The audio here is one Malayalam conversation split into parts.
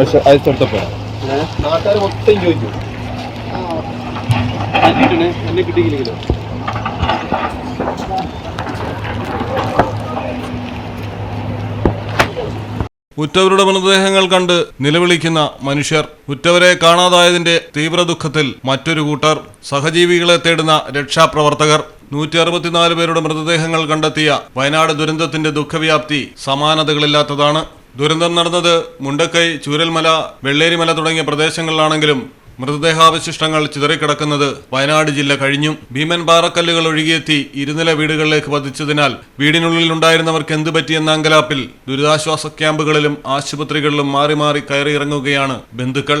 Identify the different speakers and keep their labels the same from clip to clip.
Speaker 1: അയച്ചെടുത്തപ്പോ നാട്ടുകാർ മൊത്തം ചോദിച്ചു. എന്നെ കിട്ടിയില്ലെങ്കിലോ?
Speaker 2: ഉറ്റവരുടെ മൃതദേഹങ്ങൾ കണ്ട് നിലവിളിക്കുന്ന മനുഷ്യർ ഉറ്റവരെ കാണാതായതിന്റെ തീവ്ര ദുഃഖത്തിൽ മറ്റൊരു കൂട്ടർ സഹജീവികളെ തേടുന്ന രക്ഷാപ്രവർത്തകർ. നൂറ്റി അറുപത്തിനാല് പേരുടെ മൃതദേഹങ്ങൾ കണ്ടെത്തിയ വയനാട് ദുരന്തത്തിന്റെ ദുഃഖവ്യാപ്തി സമാനതകളില്ലാത്തതാണ്. ദുരന്തം നടന്നത് മുണ്ടക്കൈ ചൂരൽമല വെള്ളേരിമല തുടങ്ങിയ പ്രദേശങ്ങളിലാണെങ്കിലും മൃതദേഹാവശിഷ്ടങ്ങൾ ചിതറിക്കിടക്കുന്നത് വയനാട് ജില്ല കഴിഞ്ഞു. ഭീമൻ പാറക്കല്ലുകൾ ഒഴുകിയെത്തി ഇരുനില വീടുകളിലേക്ക് പതിച്ചതിനാൽ വീടിനുള്ളിൽ ഉണ്ടായിരുന്നവർക്ക് എന്ത് പറ്റിയെന്ന അങ്കലാപ്പിൽ ദുരിതാശ്വാസ ക്യാമ്പുകളിലും ആശുപത്രികളിലും മാറി മാറി കയറിയിറങ്ങുകയാണ് ബന്ധുക്കൾ.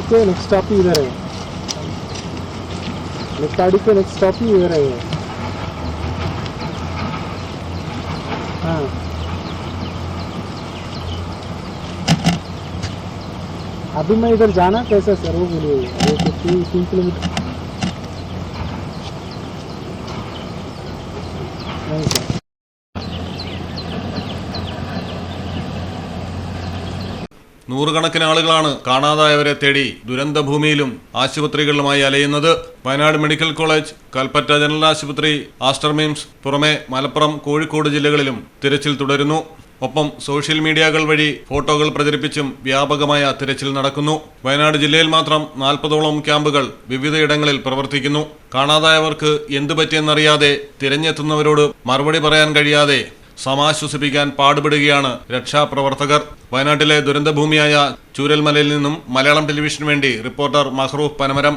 Speaker 3: के नेक्स्ट स्टॉप ही इधर है। के नेक्स्ट स्टॉप ही इधर है हाँ। अभी मैं इधर जाना कैसा सर, वो बोलिए। वो तो तीन तीन किलोमीटर। नहीं सर।
Speaker 2: നൂറുകണക്കിന് ആളുകളാണ് കാണാതായവരെ തേടി ദുരന്തഭൂമിയിലും ആശുപത്രികളിലുമായി അലയുന്നത്. Wayanad medical college Kalpetta general ആശുപത്രി ആസ്റ്റർ മിംസ് പുറമെ മലപ്പുറം കോഴിക്കോട് ജില്ലകളിലും തിരച്ചിൽ തുടരുന്നു. ഒപ്പം സോഷ്യൽ മീഡിയകൾ വഴി ഫോട്ടോകൾ പ്രചരിപ്പിച്ചും വ്യാപകമായ തിരച്ചിൽ നടക്കുന്നു. വയനാട് ജില്ലയിൽ മാത്രം നാൽപ്പതോളം ക്യാമ്പുകൾ വിവിധയിടങ്ങളിൽ പ്രവർത്തിക്കുന്നു. കാണാതായവർക്ക് എന്തു പറ്റിയെന്നറിയാതെ തിരഞ്ഞെത്തുന്നവരോട് മറുപടി പറയാൻ കഴിയാതെ സമാശ്വസിപ്പിക്കാൻ പാടുപെടുകയാണ് രക്ഷാപ്രവർത്തകർ. വയനാട്ടിലെ ദുരന്തഭൂമിയായ ചൂരൽമലയിൽ നിന്നും മലയാളം ടെലിവിഷന് വേണ്ടി റിപ്പോർട്ടർ മഹ്റൂഫ് പനമരം.